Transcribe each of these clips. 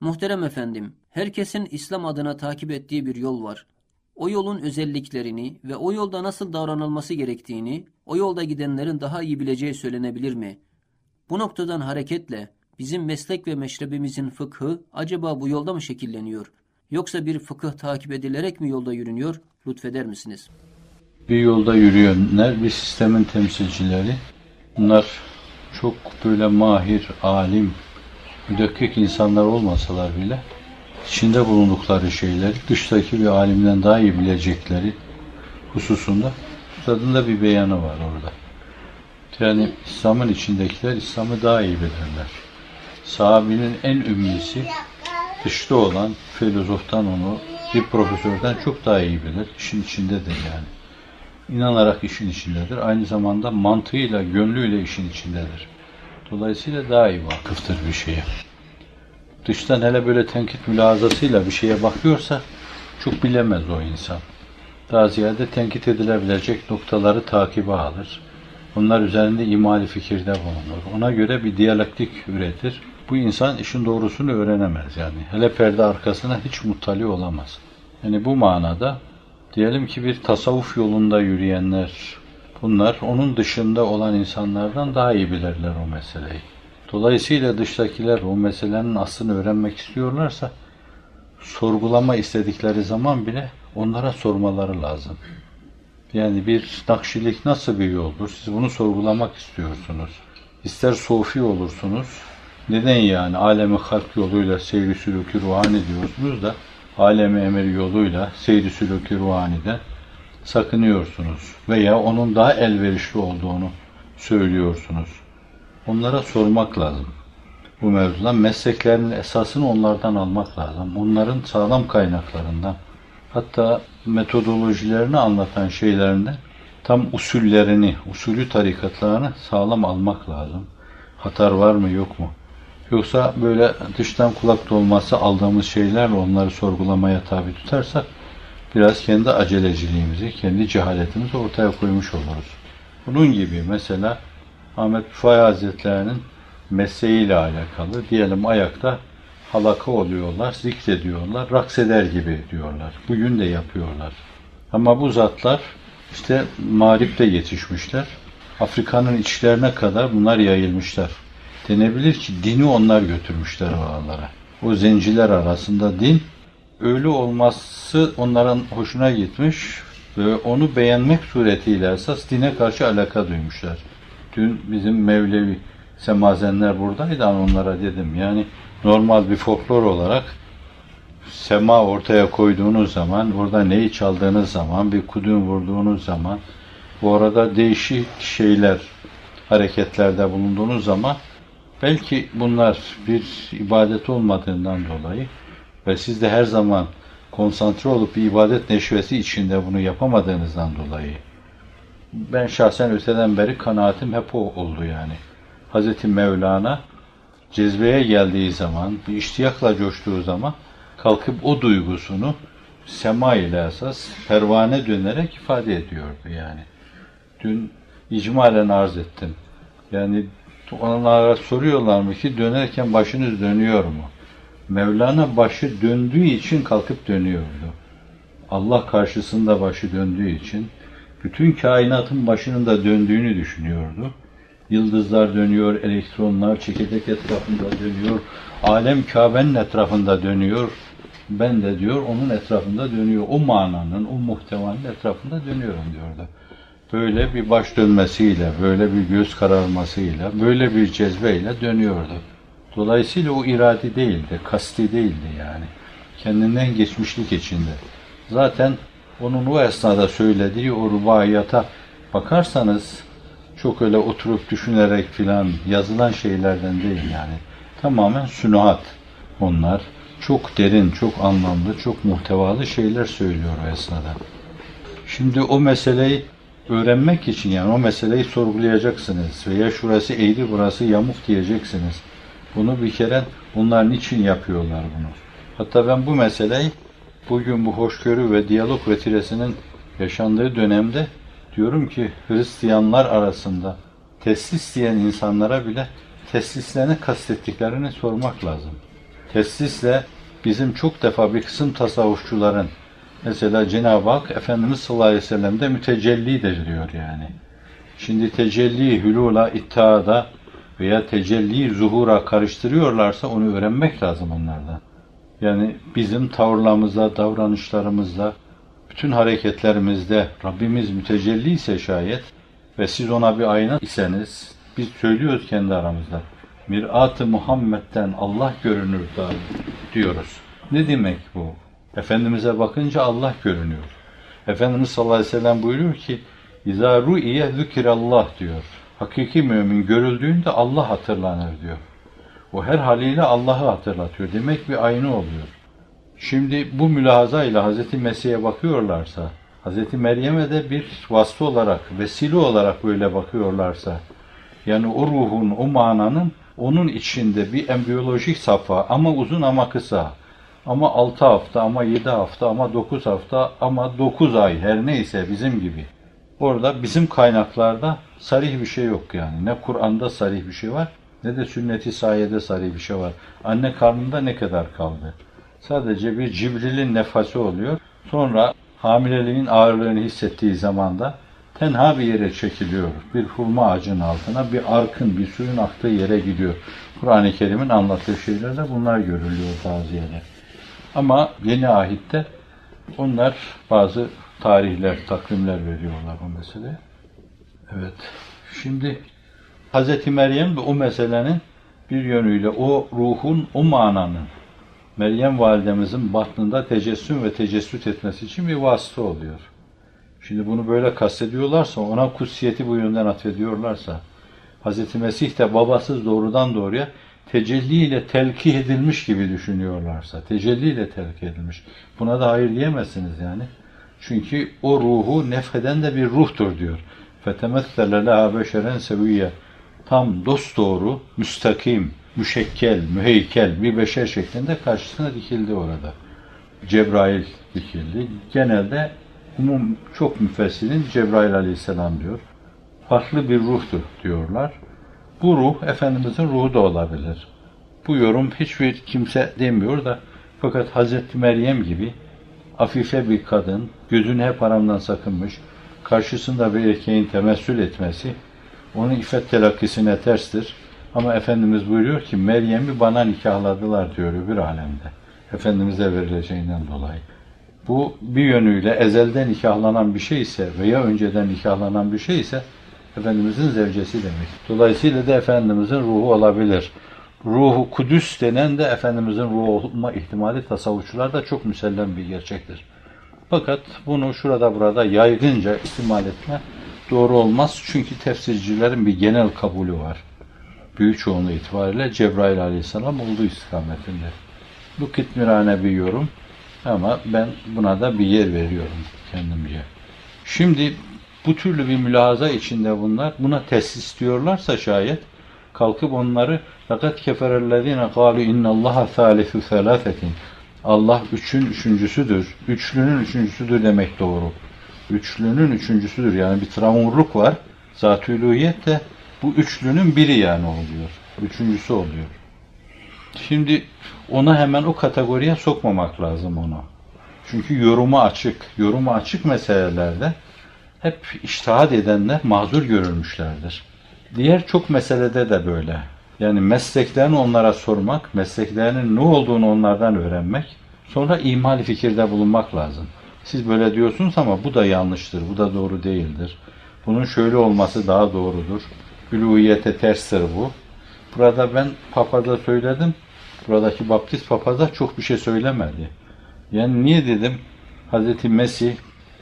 Muhterem efendim, herkesin İslam adına takip ettiği bir yol var. O yolun özelliklerini ve o yolda nasıl davranılması gerektiğini o yolda gidenlerin daha iyi bileceği söylenebilir mi? Bu noktadan hareketle bizim meslek ve meşrebimizin fıkhı acaba bu yolda mı şekilleniyor? Yoksa bir fıkıh takip edilerek mi yolda yürünüyor? Lütfeder misiniz? bir yolda yürüyenler, bir sistemin temsilcileri. Bunlar çok böyle mahir, alim, müdekik insanlar olmasalar bile içinde bulundukları şeyleri dıştaki bir alimden daha iyi bilecekleri hususunda üstadın bir beyanı var orada. Yani İslam'ın içindekiler İslam'ı daha iyi bilirler. Sahabinin en ümmisi dışta olan filozoftan onu bir profesörden çok daha iyi bilir. İşin içindedir yani inanarak işin içindedir. Aynı zamanda mantığıyla, gönlüyle işin içindedir. Dolayısıyla daha iyi vakıftır bir şeye. Dıştan hele böyle tenkit mülazasıyla bir şeye bakıyorsa çok bilemez o insan. Daha ziyade tenkit edilebilecek noktaları takibe alır. Onlar üzerinde imali fikirde bulunur. Ona göre bir diyalektik üretir. Bu insan işin doğrusunu öğrenemez yani. Hele perde arkasına hiç muttali olamaz. Yani bu manada Diyelim ki bir tasavvuf yolunda yürüyenler, bunlar onun dışında olan insanlardan daha iyi bilirler o meseleyi. Dolayısıyla dıştakiler o meselenin aslını öğrenmek istiyorlarsa, sorgulama istedikleri zaman bile onlara sormaları lazım. Yani bir nakşilik nasıl bir yoldur? Siz bunu sorgulamak istiyorsunuz. İster sofi olursunuz, neden yani alemi halk yoluyla seyri sülükü ruhani diyorsunuz da alemi emir yoluyla seyri sülükü ruhaniden sakınıyorsunuz veya onun daha elverişli olduğunu söylüyorsunuz. Onlara sormak lazım. Bu mevzudan mesleklerinin esasını onlardan almak lazım. Onların sağlam kaynaklarından hatta metodolojilerini anlatan şeylerinden tam usullerini, usulü tarikatlarını sağlam almak lazım. Hatar var mı yok mu? Yoksa böyle dıştan kulak dolması aldığımız şeylerle onları sorgulamaya tabi tutarsak biraz kendi aceleciliğimizi, kendi cehaletimizi ortaya koymuş oluruz. Bunun gibi mesela Ahmet Rufai Hazretleri'nin mesleğiyle alakalı diyelim ayakta halaka oluyorlar, zikrediyorlar, raks eder gibi diyorlar. Bugün de yapıyorlar. Ama bu zatlar işte mağripte yetişmişler. Afrika'nın içlerine kadar bunlar yayılmışlar denebilir ki dini onlar götürmüşler oralara. O zenciler arasında din ölü olması onların hoşuna gitmiş ve onu beğenmek suretiyle esas dine karşı alaka duymuşlar. Dün bizim Mevlevi semazenler buradaydı onlara dedim. Yani normal bir folklor olarak sema ortaya koyduğunuz zaman, orada neyi çaldığınız zaman, bir kudüm vurduğunuz zaman, bu arada değişik şeyler, hareketlerde bulunduğunuz zaman Belki bunlar bir ibadet olmadığından dolayı ve siz de her zaman konsantre olup bir ibadet neşvesi içinde bunu yapamadığınızdan dolayı ben şahsen öteden beri kanaatim hep o oldu yani. Hz. Mevlana cezbeye geldiği zaman, bir iştiyakla coştuğu zaman kalkıp o duygusunu sema ile esas pervane dönerek ifade ediyordu yani. Dün icmalen arz ettim. Yani Onlara soruyorlar mı ki dönerken başınız dönüyor mu? Mevlana başı döndüğü için kalkıp dönüyordu. Allah karşısında başı döndüğü için bütün kainatın başının da döndüğünü düşünüyordu. Yıldızlar dönüyor, elektronlar çekirdek etrafında dönüyor, alem Kabe'nin etrafında dönüyor. Ben de diyor onun etrafında dönüyor. O mananın, o muhtevanın etrafında dönüyorum diyordu böyle bir baş dönmesiyle, böyle bir göz kararmasıyla, böyle bir cezbeyle dönüyordu. Dolayısıyla o iradi değildi, kasti değildi yani. Kendinden geçmişlik içinde. Zaten onun o esnada söylediği o rubaiyata bakarsanız çok öyle oturup düşünerek filan yazılan şeylerden değil yani. Tamamen sünuhat onlar. Çok derin, çok anlamlı, çok muhtevalı şeyler söylüyor o esnada. Şimdi o meseleyi öğrenmek için yani o meseleyi sorgulayacaksınız veya şurası eğri burası yamuk diyeceksiniz. Bunu bir kere bunlar niçin yapıyorlar bunu? Hatta ben bu meseleyi bugün bu hoşgörü ve diyalog vetiresinin yaşandığı dönemde diyorum ki Hristiyanlar arasında teslis diyen insanlara bile teslislerini kastettiklerini sormak lazım. Teslisle bizim çok defa bir kısım tasavvufçuların mesela Cenab-ı Hak Efendimiz sallallahu aleyhi ve sellem de mütecellidir diyor yani. Şimdi tecelli hülula iddiada veya tecelli zuhura karıştırıyorlarsa onu öğrenmek lazım onlardan. Yani bizim tavırlarımızda, davranışlarımızda, bütün hareketlerimizde Rabbimiz mütecelli ise şayet ve siz ona bir ayna iseniz biz söylüyoruz kendi aramızda. Mirat-ı Muhammed'den Allah görünür da diyoruz. Ne demek bu? Efendimiz'e bakınca Allah görünüyor. Efendimiz sallallahu aleyhi ve sellem buyuruyor ki İzâ ru'iye zükirallah diyor. Hakiki mümin görüldüğünde Allah hatırlanır diyor. O her haliyle Allah'ı hatırlatıyor. Demek bir aynı oluyor. Şimdi bu mülahaza ile Hz. Mesih'e bakıyorlarsa, Hz. Meryem'e de bir vasfı olarak, vesile olarak böyle bakıyorlarsa, yani o ruhun, o mananın onun içinde bir embiyolojik safha ama uzun ama kısa, ama 6 hafta, ama 7 hafta, ama 9 hafta, ama 9 ay her neyse bizim gibi. Orada bizim kaynaklarda sarih bir şey yok yani. Ne Kur'an'da sarih bir şey var, ne de sünnet-i sayede sarih bir şey var. Anne karnında ne kadar kaldı? Sadece bir Cibril'in nefası oluyor. Sonra hamileliğin ağırlığını hissettiği zaman da tenha bir yere çekiliyor. Bir hurma ağacının altına bir arkın, bir suyun aktığı yere gidiyor. Kur'an-ı Kerim'in anlattığı şeylerde bunlar görülüyor bazı yerler. Ama yeni ahitte onlar bazı tarihler, takvimler veriyorlar o meseleye. Evet. Şimdi Hz. Meryem de o meselenin bir yönüyle o ruhun, o mananın Meryem validemizin batnında tecessüm ve tecessüt etmesi için bir vasıta oluyor. Şimdi bunu böyle kastediyorlarsa, ona kutsiyeti bu yönden atfediyorlarsa, Hz. Mesih de babasız doğrudan doğruya tecelli ile telkih edilmiş gibi düşünüyorlarsa, tecelli ile telkih edilmiş. Buna da hayır diyemezsiniz yani. Çünkü o ruhu nefheden de bir ruhtur diyor. فَتَمَثَّلَ لَهَا بَشَرًا سَوِيَّ Tam dosdoğru, müstakim, müşekkel, müheykel bir beşer şeklinde karşısına dikildi orada. Cebrail dikildi. Genelde umum çok müfessirin Cebrail aleyhisselam diyor. Farklı bir ruhtur diyorlar. Bu ruh Efendimizin ruhu da olabilir. Bu yorum hiçbir kimse demiyor da fakat Hazreti Meryem gibi afife bir kadın, gözünü hep haramdan sakınmış, karşısında bir erkeğin temessül etmesi onun iffet telakkisine terstir. Ama Efendimiz buyuruyor ki Meryem'i bana nikahladılar diyor öbür alemde. Efendimiz'e verileceğinden dolayı. Bu bir yönüyle ezelden nikahlanan bir şey ise veya önceden nikahlanan bir şey ise Efendimizin zevcesi demek. Dolayısıyla da Efendimizin ruhu olabilir. Ruhu Kudüs denen de Efendimizin ruhu olma ihtimali tasavvufçularda çok müsellem bir gerçektir. Fakat bunu şurada burada yaygınca ihtimal etme doğru olmaz. Çünkü tefsircilerin bir genel kabulü var. Büyük çoğunluğu itibariyle Cebrail aleyhisselam olduğu istikametinde. Bu kitmirane bir yorum ama ben buna da bir yer veriyorum kendimce. Şimdi bu türlü bir mülahaza içinde bunlar buna tesis diyorlarsa şayet kalkıp onları fakat keferellezine kalu innallaha thalithu thalathatin Allah üçün üçüncüsüdür. Üçlünün üçüncüsüdür demek doğru. Üçlünün üçüncüsüdür. Yani bir travmurluk var. Zatülühiyet de bu üçlünün biri yani oluyor. Üçüncüsü oluyor. Şimdi ona hemen o kategoriye sokmamak lazım onu. Çünkü yorumu açık. Yorumu açık meselelerde hep iştahat edenler mazur görülmüşlerdir. Diğer çok meselede de böyle. Yani mesleklerini onlara sormak, mesleklerinin ne olduğunu onlardan öğrenmek, sonra imal fikirde bulunmak lazım. Siz böyle diyorsunuz ama bu da yanlıştır, bu da doğru değildir. Bunun şöyle olması daha doğrudur. Ülûhiyete terstir bu. Burada ben papaza söyledim. Buradaki baptist papaza çok bir şey söylemedi. Yani niye dedim? Hazreti Mesih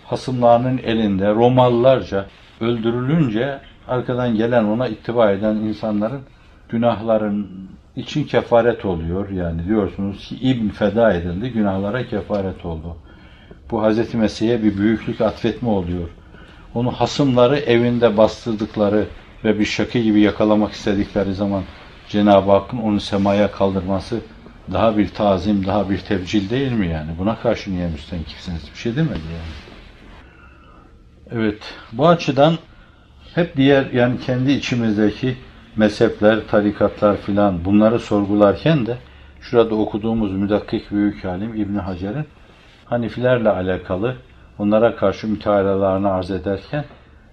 hasımlarının elinde Romalılarca öldürülünce arkadan gelen ona ittiba eden insanların günahların için kefaret oluyor. Yani diyorsunuz ki İbn feda edildi, günahlara kefaret oldu. Bu Hazreti Mesih'e bir büyüklük atfetme oluyor. Onu hasımları evinde bastırdıkları ve bir şaka gibi yakalamak istedikleri zaman Cenab-ı Hakk'ın onu semaya kaldırması daha bir tazim, daha bir tebcil değil mi yani? Buna karşı niye müstenkifsiniz? Bir şey demedi yani. Evet, bu açıdan hep diğer yani kendi içimizdeki mezhepler, tarikatlar filan bunları sorgularken de şurada okuduğumuz müdakkik büyük alim İbn Hacer'in Hanifilerle alakalı onlara karşı mütealalarını arz ederken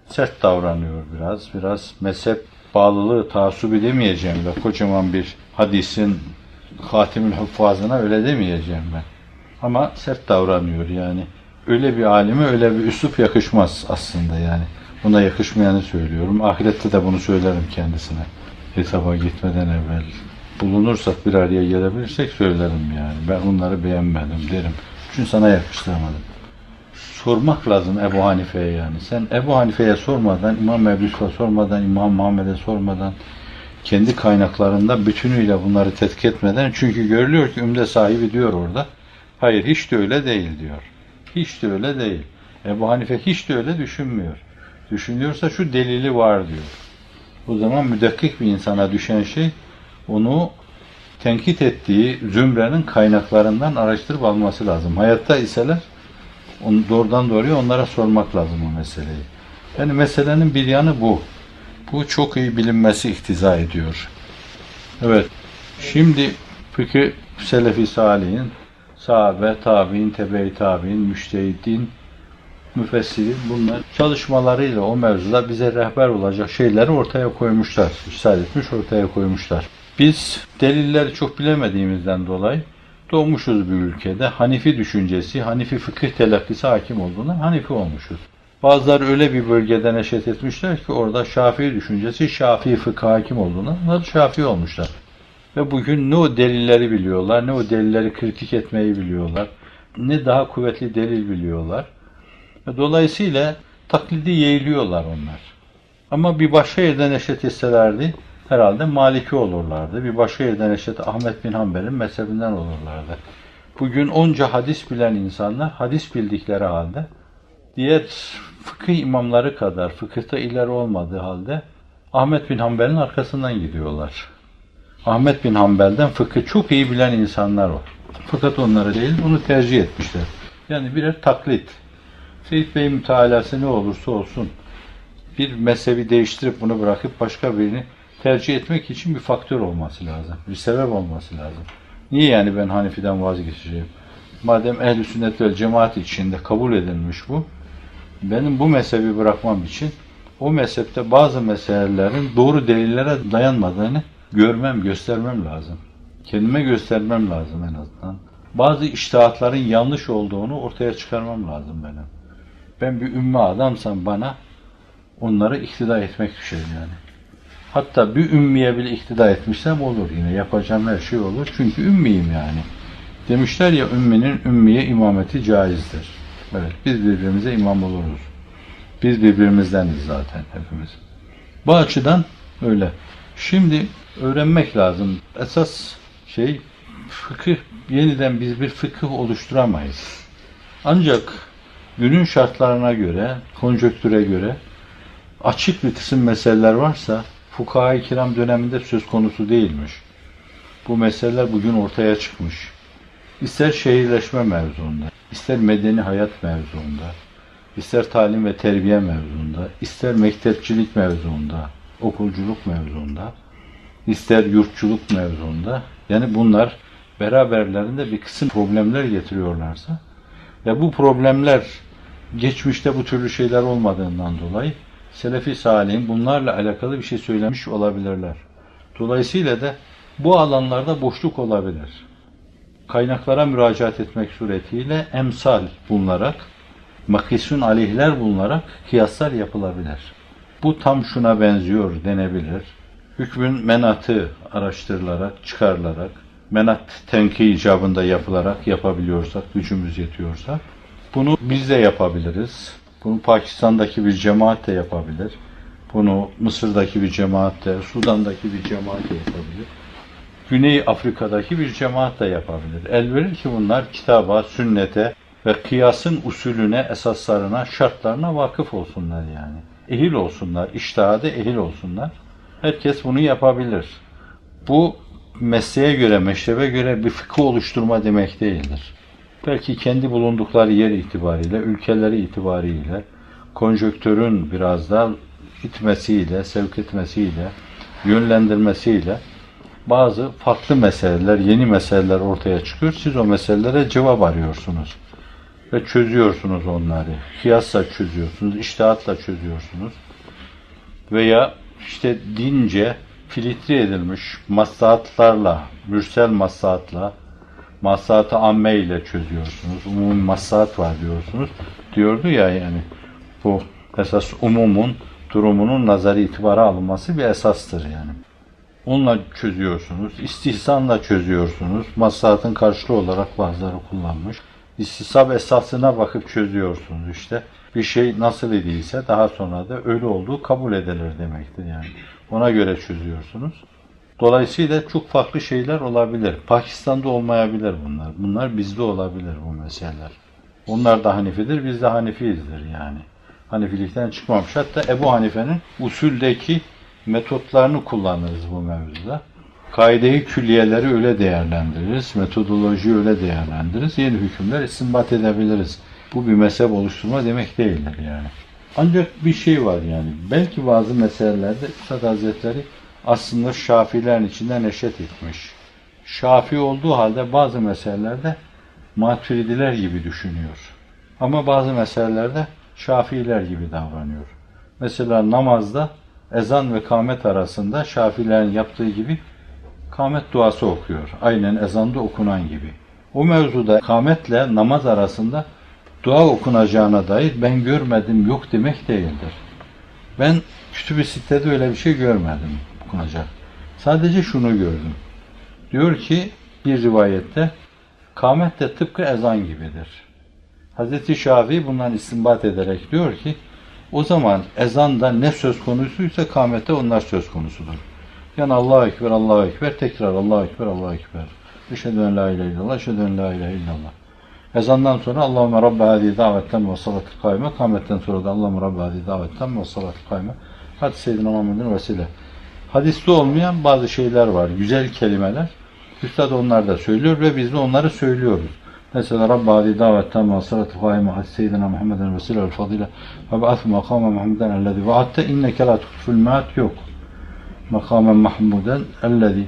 sert davranıyor biraz. Biraz mezhep bağlılığı, taassubi demeyeceğim de kocaman bir hadisin Hatimül Huffazına öyle demeyeceğim ben. Ama sert davranıyor yani. Öyle bir alime öyle bir üslup yakışmaz aslında yani. Buna yakışmayanı söylüyorum. Ahirette de bunu söylerim kendisine. Hesaba gitmeden evvel. Bulunursak bir araya gelebilirsek söylerim yani. Ben onları beğenmedim derim. Çünkü sana yakıştıramadım. Sormak lazım Ebu Hanife'ye yani. Sen Ebu Hanife'ye sormadan, İmam Ebu Yusuf'a sormadan, İmam Muhammed'e sormadan, kendi kaynaklarında bütünüyle bunları tetkik etmeden çünkü görülüyor ki ümde sahibi diyor orada. Hayır hiç de öyle değil diyor. Hiç de öyle değil. Ebu Hanife hiç de öyle düşünmüyor. Düşünüyorsa şu delili var diyor. O zaman müdakkik bir insana düşen şey onu tenkit ettiği zümrenin kaynaklarından araştırıp alması lazım. Hayatta iseler onu doğrudan doğruya onlara sormak lazım o meseleyi. Yani meselenin bir yanı bu. Bu çok iyi bilinmesi iktiza ediyor. Evet. Şimdi fıkıh Selefi Salih'in sahabe, tabi'in, tebe-i tabi'in, müştehidin, müfessirin bunlar çalışmalarıyla o mevzuda bize rehber olacak şeyleri ortaya koymuşlar. İrsal etmiş ortaya koymuşlar. Biz delilleri çok bilemediğimizden dolayı doğmuşuz bir ülkede. Hanifi düşüncesi, Hanifi fıkıh telakkisi hakim olduğundan Hanifi olmuşuz. Bazıları öyle bir bölgede neşet etmişler ki orada Şafii düşüncesi, Şafii fıkıh hakim olduğundan onlar Şafii olmuşlar. Ve bugün ne o delilleri biliyorlar, ne o delilleri kritik etmeyi biliyorlar, ne daha kuvvetli delil biliyorlar. Ve dolayısıyla taklidi yeğliyorlar onlar. Ama bir başka yerde neşet etselerdi herhalde Maliki olurlardı. Bir başka yerde neşet Ahmet bin Hanbel'in mezhebinden olurlardı. Bugün onca hadis bilen insanlar hadis bildikleri halde diğer fıkıh imamları kadar fıkıhta ileri olmadığı halde Ahmet bin Hanbel'in arkasından gidiyorlar. Ahmet bin Hanbel'den fıkıh çok iyi bilen insanlar var. Fakat onları değil, bunu tercih etmişler. Yani birer taklit. Seyit Bey'in mütalası ne olursa olsun bir mezhebi değiştirip bunu bırakıp başka birini tercih etmek için bir faktör olması lazım. Bir sebep olması lazım. Niye yani ben Hanefi'den vazgeçeceğim? Madem ehl-i sünnet vel cemaat içinde kabul edilmiş bu, benim bu mezhebi bırakmam için o mezhepte bazı meselelerin doğru delillere dayanmadığını görmem, göstermem lazım. Kendime göstermem lazım en azından. Bazı iştihatların yanlış olduğunu ortaya çıkarmam lazım benim. Ben bir ümmü adamsam bana onları iktida etmek düşer yani. Hatta bir ümmiye bile iktida etmişsem olur yine. Yapacağım her şey olur. Çünkü ümmiyim yani. Demişler ya ümminin ümmiye imameti caizdir. Evet biz birbirimize imam oluruz. Biz birbirimizdeniz zaten hepimiz. Bu açıdan öyle. Şimdi öğrenmek lazım. Esas şey fıkıh, yeniden biz bir fıkıh oluşturamayız. Ancak günün şartlarına göre, konjöktüre göre açık bir kısım meseleler varsa fukaha-i kiram döneminde söz konusu değilmiş. Bu meseleler bugün ortaya çıkmış. İster şehirleşme mevzuunda, ister medeni hayat mevzuunda, ister talim ve terbiye mevzuunda, ister mektepçilik mevzuunda, okulculuk mevzuunda, ister yurtçuluk mevzuunda. Yani bunlar beraberlerinde bir kısım problemler getiriyorlarsa ve bu problemler geçmişte bu türlü şeyler olmadığından dolayı Selefi Salih'in bunlarla alakalı bir şey söylemiş olabilirler. Dolayısıyla da bu alanlarda boşluk olabilir. Kaynaklara müracaat etmek suretiyle emsal bulunarak, makisun aleyhler bulunarak kıyaslar yapılabilir. Bu tam şuna benziyor denebilir. Hükmün menatı araştırılarak, çıkarılarak, menat tenki icabında yapılarak yapabiliyorsak, gücümüz yetiyorsa, bunu biz de yapabiliriz. Bunu Pakistan'daki bir cemaat de yapabilir. Bunu Mısır'daki bir cemaat de, Sudan'daki bir cemaat de yapabilir. Güney Afrika'daki bir cemaat de yapabilir. El verir ki bunlar kitaba, sünnete ve kıyasın usulüne, esaslarına, şartlarına vakıf olsunlar yani. Ehil olsunlar, iştihada ehil olsunlar. Herkes bunu yapabilir. Bu mesleğe göre, meşrebe göre bir fıkıh oluşturma demek değildir. Belki kendi bulundukları yer itibariyle, ülkeleri itibariyle, konjöktörün biraz da itmesiyle, sevk etmesiyle, yönlendirmesiyle bazı farklı meseleler, yeni meseleler ortaya çıkıyor. Siz o meselelere cevap arıyorsunuz ve çözüyorsunuz onları. Kıyasla çözüyorsunuz, iştihatla çözüyorsunuz. Veya işte dince filtre edilmiş maslahatlarla, mürsel maslahatla, maslahatı amme ile çözüyorsunuz. Umumi maslahat var diyorsunuz. Diyordu ya yani bu esas umumun durumunun nazari itibara alınması bir esastır yani. Onunla çözüyorsunuz. istihsanla çözüyorsunuz. Maslahatın karşılığı olarak bazıları kullanmış. İstisab esasına bakıp çözüyorsunuz işte. Bir şey nasıl idiyse daha sonra da öyle olduğu kabul edilir demektir yani. Ona göre çözüyorsunuz. Dolayısıyla çok farklı şeyler olabilir. Pakistan'da olmayabilir bunlar. Bunlar bizde olabilir bu meseleler. Onlar da Hanifidir, biz de Hanifiyizdir yani. Hanifilikten çıkmamış. Hatta Ebu Hanife'nin usuldeki metotlarını kullanırız bu mevzuda. Kaideyi külliyeleri öyle değerlendiririz, metodolojiyi öyle değerlendiririz, yeni hükümler istinbat edebiliriz. Bu bir mezhep oluşturma demek değildir yani. Ancak bir şey var yani, belki bazı meselelerde Üstad Hazretleri aslında Şafilerin içinde neşet etmiş. Şafi olduğu halde bazı meselelerde maturidiler gibi düşünüyor. Ama bazı meselelerde Şafiiler gibi davranıyor. Mesela namazda ezan ve kâmet arasında Şafilerin yaptığı gibi kâmet duası okuyor. Aynen ezanda okunan gibi. O mevzuda kâmetle namaz arasında dua okunacağına dair ben görmedim yok demek değildir. Ben kütüb-i sitede öyle bir şey görmedim okunacak. Sadece şunu gördüm. Diyor ki bir rivayette kâmet de tıpkı ezan gibidir. Hazreti Şafii bundan istinbat ederek diyor ki o zaman ezanda ne söz konusuysa kâmette onlar söz konusudur. Yani Allahu Ekber, Allahu Ekber, tekrar Allahu Ekber, Allahu Ekber. Eşhedü en la ilahe illallah, eşhedü en la ilahe illallah. Ezandan sonra Allahümme Rabbe hadi davetten ve salatı kayme. Kametten sonra da Allahümme Rabbe hadi davetten ve salatı kayme. Hadi Seyyidina Muhammed'in vesile. Hadiste olmayan bazı şeyler var. Güzel kelimeler. Üstad onlar da söylüyor ve biz de onları söylüyoruz. Mesela Rabbe hadi davetten ve salatı kayme. Hadi Seyyidina Muhammed'in vesile el fadile. Ve ba'athu makama Muhammeden ellezi. Ve hatta inneke la tuhful maat yok. Makamen mahmuden ellezi.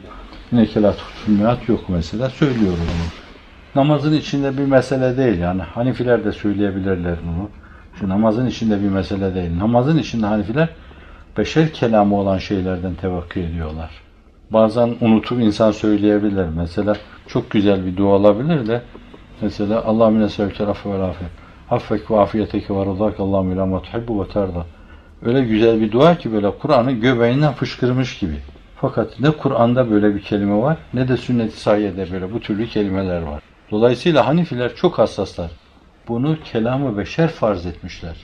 İnneke la tuhful maat yok mesela. Söylüyoruz onu namazın içinde bir mesele değil yani. Hanifiler de söyleyebilirler bunu. Şu namazın içinde bir mesele değil. Namazın içinde Hanifiler beşer kelamı olan şeylerden tevakkü ediyorlar. Bazen unutup insan söyleyebilir. Mesela çok güzel bir dua olabilir de mesela Allah mine sevke rafı ve afiyet. Affek ve afiyeteke ve rıdak Allah'ım ma tuhibbu ve terda. Öyle güzel bir dua ki böyle Kur'an'ı göbeğinden fışkırmış gibi. Fakat ne Kur'an'da böyle bir kelime var ne de sünnet-i sahiyyede böyle bu türlü kelimeler var. Dolayısıyla Hanifiler çok hassaslar. Bunu kelamı beşer farz etmişler.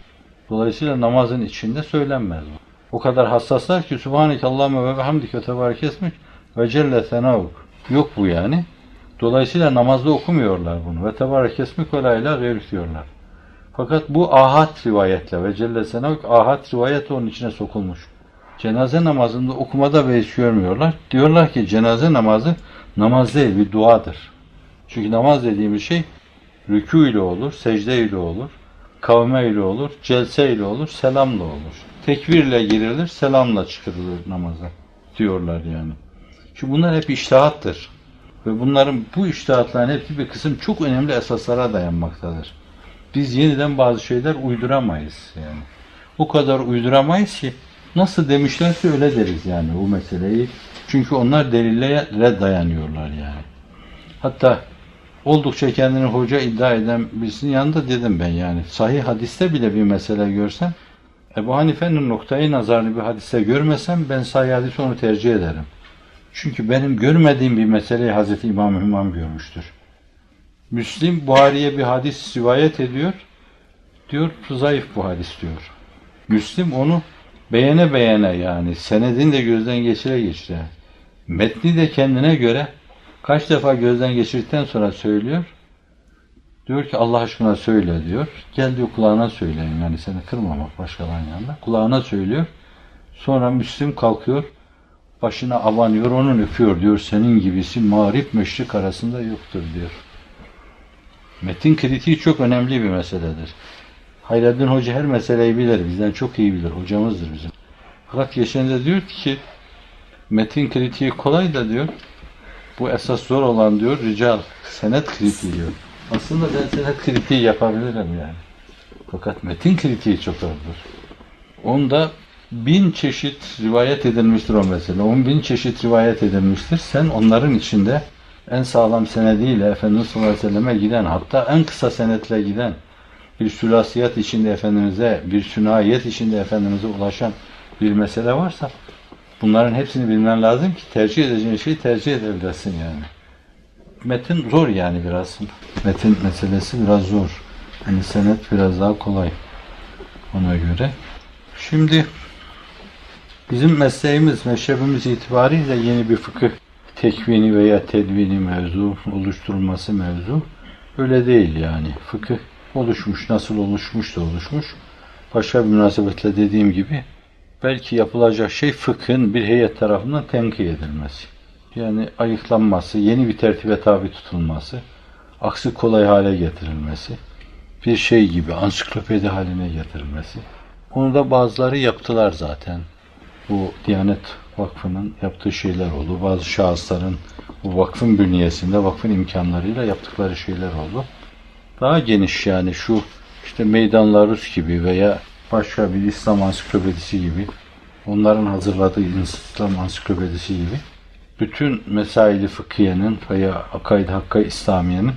Dolayısıyla namazın içinde söylenmez bu. O kadar hassaslar ki Subhaneke Allahümme ve bihamdike tebarek esmik ve celle senavuk. Yok bu yani. Dolayısıyla namazda okumuyorlar bunu. Ve tebarek esmik ve la diyorlar. Fakat bu ahad rivayetle ve celle senavuk ahad rivayet onun içine sokulmuş. Cenaze namazında okumada beis görmüyorlar. Diyorlar ki cenaze namazı namaz değil bir duadır. Çünkü namaz dediğimiz şey rükû ile olur, secde ile olur, kavme ile olur, celse ile olur, selamla olur. Tekbirle girilir, selamla çıkarılır namaza diyorlar yani. Şimdi bunlar hep iştihattır. Ve bunların bu iştihatların hepsi bir kısım çok önemli esaslara dayanmaktadır. Biz yeniden bazı şeyler uyduramayız yani. O kadar uyduramayız ki nasıl demişlerse öyle deriz yani bu meseleyi. Çünkü onlar delillere dayanıyorlar yani. Hatta oldukça kendini hoca iddia eden birisinin yanında dedim ben yani. Sahih hadiste bile bir mesele görsem Ebu Hanife'nin noktayı nazarlı bir hadiste görmesem ben sahih hadis onu tercih ederim. Çünkü benim görmediğim bir meseleyi Hazreti İmam İmam görmüştür. Müslim Buhari'ye bir hadis rivayet ediyor. Diyor zayıf bu hadis diyor. Müslim onu beğene beğene yani senedini de gözden geçire geçire. Metni de kendine göre Kaç defa gözden geçirdikten sonra söylüyor. Diyor ki Allah aşkına söyle diyor. Gel diyor kulağına söyleyeyim yani seni kırmamak başkalarının yanında. Kulağına söylüyor. Sonra Müslim kalkıyor. Başına abanıyor onun öpüyor diyor. Senin gibisi mağrip meşrik arasında yoktur diyor. Metin kritiği çok önemli bir meseledir. Hayreddin Hoca her meseleyi bilir. Bizden çok iyi bilir. Hocamızdır bizim. Fakat geçen de diyor ki Metin kritiği kolay da diyor. Bu esas zor olan diyor rical, senet kritiği diyor. Aslında ben senet kritiği yapabilirim yani. Fakat metin kritiği çok zordur. Onda bin çeşit rivayet edilmiştir o mesele. On bin çeşit rivayet edilmiştir. Sen onların içinde en sağlam senediyle Efendimiz sallallahu aleyhi ve selleme giden, hatta en kısa senetle giden, bir sülasiyat içinde Efendimiz'e, bir sünayet içinde Efendimiz'e ulaşan bir mesele varsa bunların hepsini bilmen lazım ki tercih edeceğin şeyi tercih edebilesin yani. Metin zor yani biraz. Metin meselesi biraz zor. Hani senet biraz daha kolay ona göre. Şimdi bizim mesleğimiz, meşrebimiz itibariyle yeni bir fıkıh tekvini veya tedvini mevzu, oluşturulması mevzu öyle değil yani. Fıkıh oluşmuş, nasıl oluşmuş da oluşmuş. Başka bir münasebetle dediğim gibi belki yapılacak şey fıkhın bir heyet tarafından tenkit edilmesi. Yani ayıklanması, yeni bir tertibe tabi tutulması, aksi kolay hale getirilmesi, bir şey gibi ansiklopedi haline getirilmesi. Onu da bazıları yaptılar zaten. Bu Diyanet Vakfı'nın yaptığı şeyler oldu. Bazı şahısların bu vakfın bünyesinde, vakfın imkanlarıyla yaptıkları şeyler oldu. Daha geniş yani şu işte Meydan Rus gibi veya başka bir İslam ansiklopedisi gibi onların hazırladığı İslam ansiklopedisi gibi bütün mesaili fıkhiyenin veya akaid hakka İslamiye'nin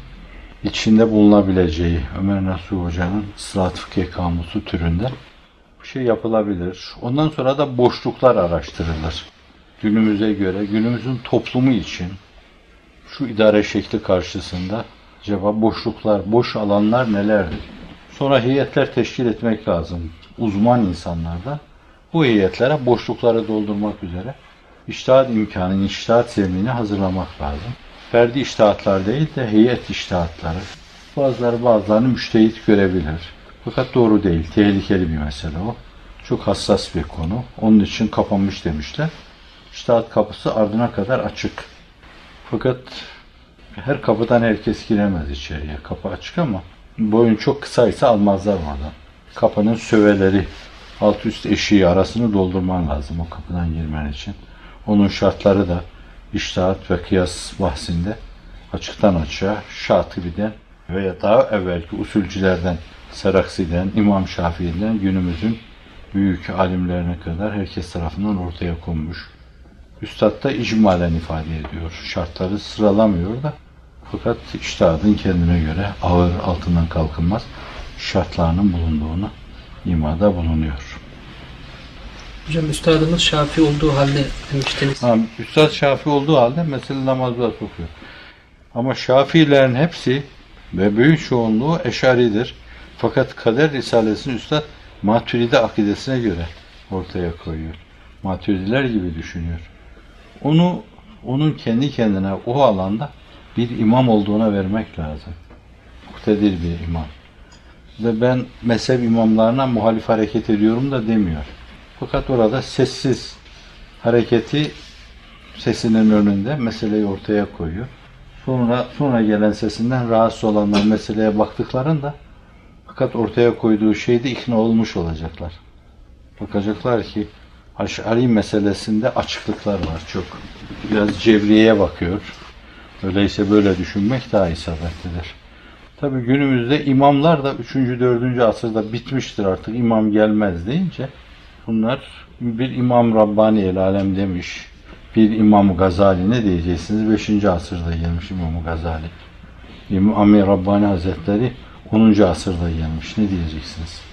içinde bulunabileceği Ömer Nasuh Hoca'nın Sırat Fıkhi Kamusu türünde bir şey yapılabilir. Ondan sonra da boşluklar araştırılır. Günümüze göre, günümüzün toplumu için şu idare şekli karşısında acaba boşluklar, boş alanlar nelerdir? Sonra heyetler teşkil etmek lazım. Uzman insanlarda bu heyetlere boşlukları doldurmak üzere iştahat imkanını, iştahat zemini hazırlamak lazım. Ferdi iştahatlar değil de heyet iştahatları. Bazıları bazılarını müştehit görebilir. Fakat doğru değil, tehlikeli bir mesele o. Çok hassas bir konu. Onun için kapanmış demişler. İştahat kapısı ardına kadar açık. Fakat her kapıdan herkes giremez içeriye. Kapı açık ama boyun çok kısaysa almazlar oradan. Kapının söveleri, alt üst eşiği arasını doldurman lazım o kapıdan girmen için. Onun şartları da iştahat ve kıyas bahsinde açıktan açığa Şatibi'den veya daha evvelki usulcülerden Seraksi'den, İmam Şafii'den günümüzün büyük alimlerine kadar herkes tarafından ortaya konmuş. Üstad da icmalen ifade ediyor. Şartları sıralamıyor da fakat iştihadın kendine göre ağır altından kalkılmaz şartlarının bulunduğunu imada bulunuyor. Hocam üstadımız Şafii olduğu halde demiştiniz. Ha, Üstad Şafii olduğu halde mesele namazda sokuyor. Ama Şafiilerin hepsi ve büyük çoğunluğu eşaridir. Fakat Kader Risalesini Üstad Maturidi akidesine göre ortaya koyuyor. Maturidiler gibi düşünüyor. Onu onun kendi kendine o alanda bir imam olduğuna vermek lazım. Muktedir bir imam. Ve ben mezhep imamlarına muhalif hareket ediyorum da demiyor. Fakat orada sessiz hareketi sesinin önünde meseleyi ortaya koyuyor. Sonra sonra gelen sesinden rahatsız olanlar meseleye baktıklarında fakat ortaya koyduğu şeyde ikna olmuş olacaklar. Bakacaklar ki Aş'ari meselesinde açıklıklar var çok. Biraz cevriyeye bakıyor. Öyleyse böyle düşünmek daha isabetlidir. Tabi günümüzde imamlar da 3. 4. asırda bitmiştir artık imam gelmez deyince bunlar bir İmam Rabbani el alem demiş. Bir İmam Gazali ne diyeceksiniz? 5. asırda gelmiş İmam Gazali. İmam Rabbani Hazretleri 10. asırda gelmiş. Ne diyeceksiniz?